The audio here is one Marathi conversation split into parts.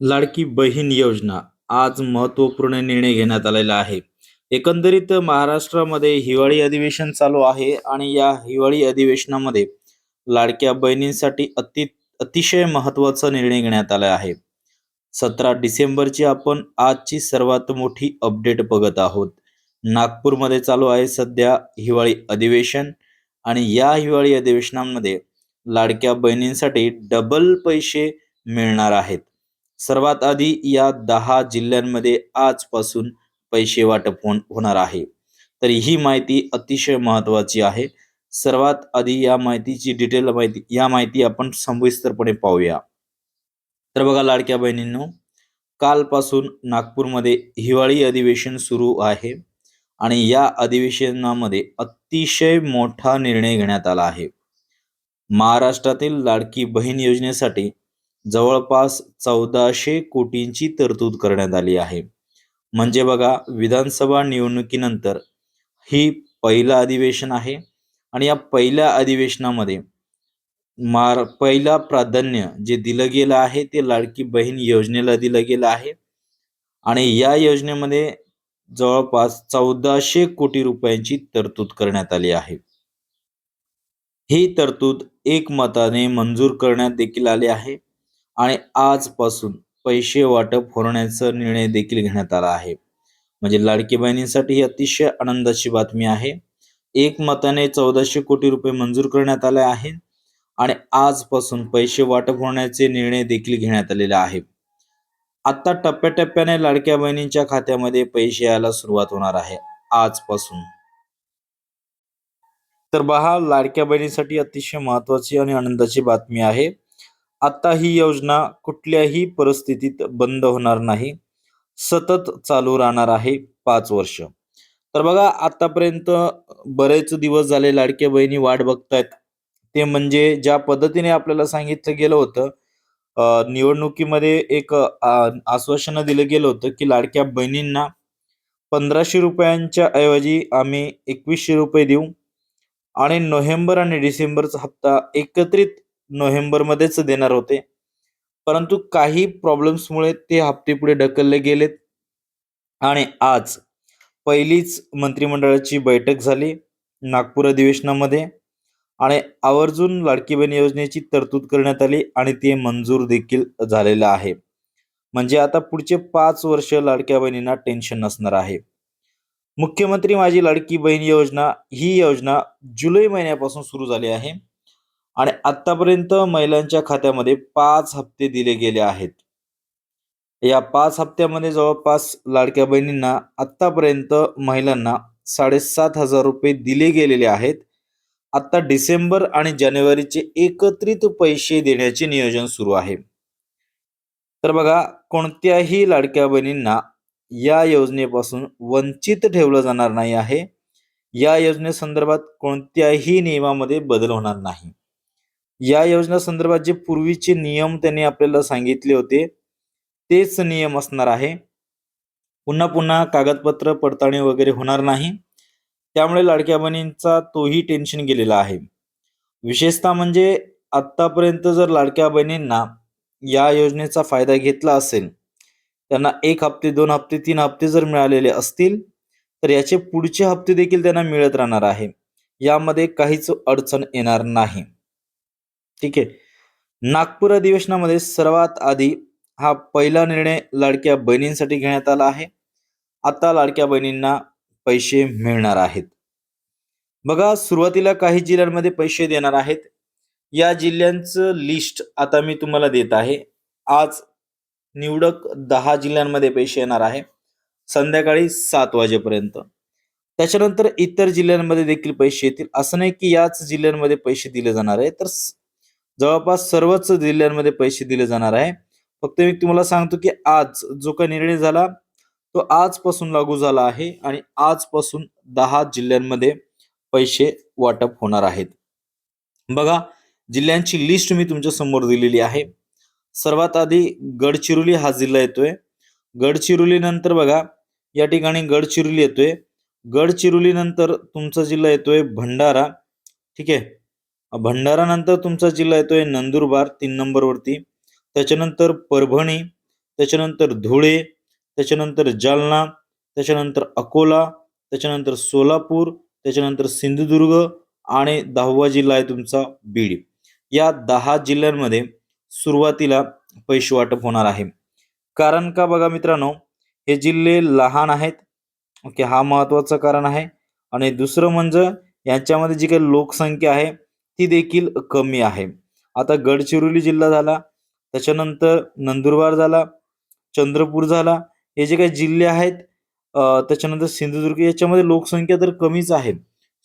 लाडकी बहीण योजना आज महत्त्वपूर्ण निर्णय घेण्यात आलेला आहे. एकंदरीत महाराष्ट्रामध्ये हिवाळी अधिवेशन चालू आहे आणि या हिवाळी अधिवेशनामध्ये लाडक्या बहिणींसाठी अति अतिशय महत्त्वाचा निर्णय घेण्यात आला आहे. सतरा डिसेंबरची आपण आजची सर्वात मोठी अपडेट बघत आहोत. नागपूरमध्ये चालू आहे सध्या हिवाळी अधिवेशन आणि या हिवाळी अधिवेशनामध्ये लाडक्या बहिणींसाठी डबल पैसे मिळणार आहेत. सर्वात आधी या दहा जिल्ह्यांमध्ये आजपासून पैसे वाटप होण- होणार आहे. तर ही माहिती अतिशय महत्वाची आहे. सर्वात आधी या माहितीची डिटेल माहिती या माहिती आपण सविस्तरपणे पाहूया. तर बघा लाडक्या बहिणींनो कालपासून नागपूरमध्ये हिवाळी अधिवेशन सुरू आहे आणि या अधिवेशनामध्ये अतिशय मोठा निर्णय घेण्यात आला आहे. महाराष्ट्रातील लाडकी बहीण योजनेसाठी जवळपास चौदाशे कोटींची तरतूद करण्यात आली आहे. म्हणजे बघा विधानसभा निवडणुकीनंतर ही पहिलं अधिवेशन आहे आणि या पहिल्या अधिवेशनामध्ये मार पहिला प्राधान्य जे दिलं गेलं आहे ते लाडकी बहीण योजनेला दिलं गेलं आहे. आणि या योजनेमध्ये जवळपास चौदाशे कोटी रुपयांची तरतूद करण्यात आली आहे. ही तरतूद एकमताने मंजूर करण्यात देखील आली आहे. आणि आजपासून पैसे वाटप होण्याचा निर्णय देखील घेण्यात आला आहे. म्हणजे लाडकी बहिणींसाठी ही अतिशय आनंदाची बातमी आहे. एकमताने चौदाशे कोटी रुपये मंजूर करण्यात आले आहे आणि आजपासून पैसे वाटप होण्याचे निर्णय देखील घेण्यात आलेले आहे आता टप्प्याटप्प्याने लाडक्या बहिणींच्या खात्यामध्ये पैसे यायला सुरुवात होणार आहे. आजपासून. तर बहा लाडक्या बहिणीसाठी अतिशय महत्वाची आणि आनंदाची बातमी आहे. आता ही योजना कुठल्याही परिस्थितीत बंद होणार नाही. सतत चालू राहणार आहे पाच वर्ष. तर बघा आतापर्यंत बरेच दिवस झाले लाडक्या बहिणी वाट बघतायत. ते म्हणजे ज्या पद्धतीने आपल्याला सांगितलं गेलं होतं निवडणुकीमध्ये एक आश्वासन दिलं गेलं होतं की लाडक्या बहिणींना पंधराशे रुपयांच्या ऐवजी आम्ही एकवीसशे रुपये देऊ. आणि नोव्हेंबर आणि डिसेंबरचा हप्ता एकत्रित नोव्हेंबरमध्येच देणार होते. परंतु काही प्रॉब्लेम्समुळे ते हप्ते पुढे ढकलले गेलेत. आणि आज पहिलीच मंत्रिमंडळाची बैठक झाली नागपूर अधिवेशनामध्ये. आणि आवर्जून लाडकी बहीण योजनेची तरतूद करण्यात आली आणि ते मंजूर देखील झालेलं आहे. म्हणजे आता पुढचे पाच वर्ष लाडक्या बहिणींना टेन्शन नसणार आहे. मुख्यमंत्री माझी लाडकी बहीण योजना ही योजना जुलै महिन्यापासून सुरू झाली आहे. आणि आतापर्यंत महिलांच्या खात्यामध्ये पाच हप्ते दिले गेले आहेत. या पाच हप्त्यामध्ये जवळपास लाडक्या बहिणींना आत्तापर्यंत महिलांना साडेसात हजार रुपये दिले गेलेले आहेत. आता डिसेंबर आणि जानेवारीचे एकत्रित पैसे देण्याचे नियोजन सुरू आहे. तर बघा कोणत्याही लाडक्या बहिणींना या योजनेपासून वंचित ठेवलं जाणार नाही आहे. या योजनेसंदर्भात कोणत्याही नियमामध्ये बदल होणार नाही. या योजनेसंदर्भात जे पूर्वीचे नियम त्यांनी आपल्याला सांगितले होते तेच नियम असणार आहे. पुन्हा पुन्हा कागदपत्र पडताळणी वगैरे होणार नाही. त्यामुळे लाडक्या बहिणींचा तोही टेन्शन गेलेला आहे. विशेषतः म्हणजे आतापर्यंत जर लाडक्या बहिणींना या योजनेचा फायदा घेतला असेल त्यांना एक हप्ते दोन हप्ते तीन हप्ते जर मिळालेले असतील तर याचे पुढचे हप्ते देखील त्यांना मिळत राहणार आहे. यामध्ये काहीच अडचण येणार नाही. ठीक आहे. नागपूर अधिवेशनामध्ये सर्वात आधी हा पहिला निर्णय लाडक्या बहिणींसाठी घेण्यात आला आहे. आता लाडक्या बहिणींना पैसे मिळणार आहेत. बघा सुरुवातीला काही जिल्ह्यांमध्ये पैसे देणार आहेत. या जिल्ह्यांचं लिस्ट आता मी तुम्हाला देत आहे. आज निवडक दहा जिल्ह्यांमध्ये पैसे येणार आहे. संध्याकाळी सात वाजेपर्यंत. त्याच्यानंतर इतर जिल्ह्यांमध्ये देखील पैसे येतील. असं नाही की याच जिल्ह्यांमध्ये पैसे दिले जाणार आहे. तर जवळपास सर्वच जिल्ह्यांमध्ये पैसे दिले जाणार आहे. फक्त मी तुम्हाला सांगतो की आज जो काही निर्णय झाला तो आजपासून लागू झाला आहे आणि आजपासून दहा जिल्ह्यांमध्ये पैसे वाटप होणार आहेत. बघा जिल्ह्यांची लिस्ट मी तुमच्यासमोर दिलेली आहे. सर्वात आधी गडचिरोली हा जिल्हा येतोय. गडचिरोली नंतर बघा या ठिकाणी गडचिरोली येतोय. गडचिरोली नंतर तुमचा जिल्हा येतोय भंडारा. ठीक आहे? भंडारानंतर तुमचा जिल्हा येतोय नंदुरबार तीन नंबरवरती. त्याच्यानंतर परभणी त्याच्यानंतर धुळे त्याच्यानंतर जालना त्याच्यानंतर अकोला त्याच्यानंतर सोलापूर त्याच्यानंतर सिंधुदुर्ग आणि दहावा जिल्हा आहे तुमचा बीड. या दहा जिल्ह्यांमध्ये सुरुवातीला पैसे वाटप होणार आहे. कारण का बघा मित्रांनो हे जिल्हे लहान आहेत. ओके हा महत्वाचं कारण आहे. आणि दुसरं म्हणजे यांच्यामध्ये जी काही लोकसंख्या आहे ती देखील कमी आहे. आता गडचिरोली जिल्हा झाला त्याच्यानंतर नंदुरबार झाला चंद्रपूर झाला हे जे काही जिल्हे आहेत त्याच्यानंतर सिंधुदुर्ग याच्यामध्ये लोकसंख्या तर कमीच आहे.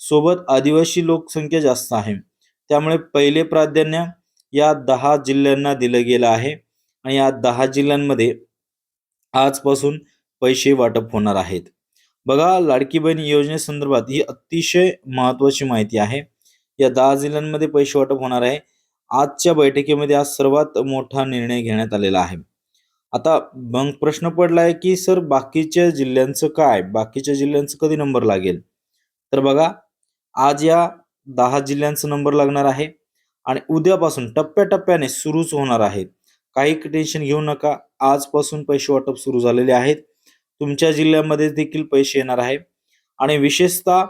सोबत आदिवासी लोकसंख्या जास्त आहे. त्यामुळे पहिले प्राधान्य या दहा जिल्ह्यांना दिलं गेलं आहे. आणि या दहा जिल्ह्यांमध्ये आजपासून पैसे वाटप होणार आहेत. बघा लाडकी बहीण योजनेसंदर्भात ही अतिशय महत्वाची माहिती आहे. या दहा जिल्ह्यांमध्ये पैसे वाटप होणार आहे. आजच्या बैठकीमध्ये आज सर्वात मोठा निर्णय घेण्यात आलेला आहे. आता मग प्रश्न पडला आहे की सर बाकीच्या जिल्ह्यांचं काय? बाकीच्या जिल्ह्यांचं कधी नंबर लागेल? तर बघा आज या दहा जिल्ह्यांचा नंबर लागणार आहे आणि उद्यापासून टप्प्याटप्प्याने सुरूच होणार आहे. काही टेन्शन घेऊ नका. आजपासून पैसे वाटप सुरू झालेले आहेत. तुमच्या जिल्ह्यामध्ये देखील पैसे येणार आहे. आणि विशेषतः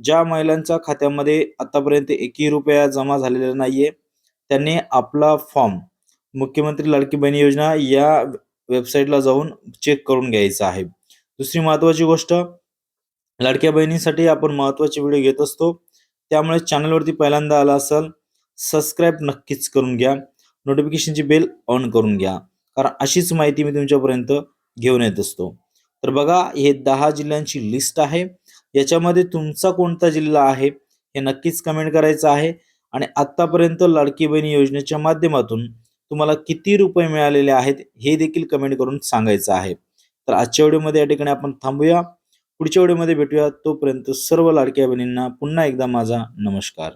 ज्या महिलांच्या खात्यामध्ये आतापर्यंत एकही रुपया जमा झालेला नाहीये त्यांनी आपला फॉर्म मुख्यमंत्री लाडकी बहिणी योजना या वेबसाईटला जाऊन चेक करून घ्यायचा आहे. दुसरी महत्वाची गोष्ट लाडक्या बहिणीसाठी आपण महत्त्वाचे व्हिडिओ घेत असतो त्यामुळे चॅनलवरती पहिल्यांदा आला असाल सबस्क्राईब नक्कीच करून घ्या नोटिफिकेशनची बेल ऑन करून घ्या कारण अशीच माहिती मी तुमच्यापर्यंत घेऊन येत असतो. तर बघा हे दहा जिल्ह्यांची लिस्ट आहे याच्यामध्ये तुमचा कोणता जिल्हा आहे हे नक्कीच कमेंट करायचं आहे. आणि आतापर्यंत लाडकी बहिणी योजनेच्या माध्यमातून तुम्हाला किती रुपये मिळालेले आहेत हे देखील कमेंट करून सांगायचं आहे. तर आजच्या व्हिडिओमध्ये या ठिकाणी आपण थांबूया. पुढच्या व्हिडिओमध्ये भेटूया. तोपर्यंत सर्व लाडक्या बहिणींना पुन्हा एकदा माझा नमस्कार.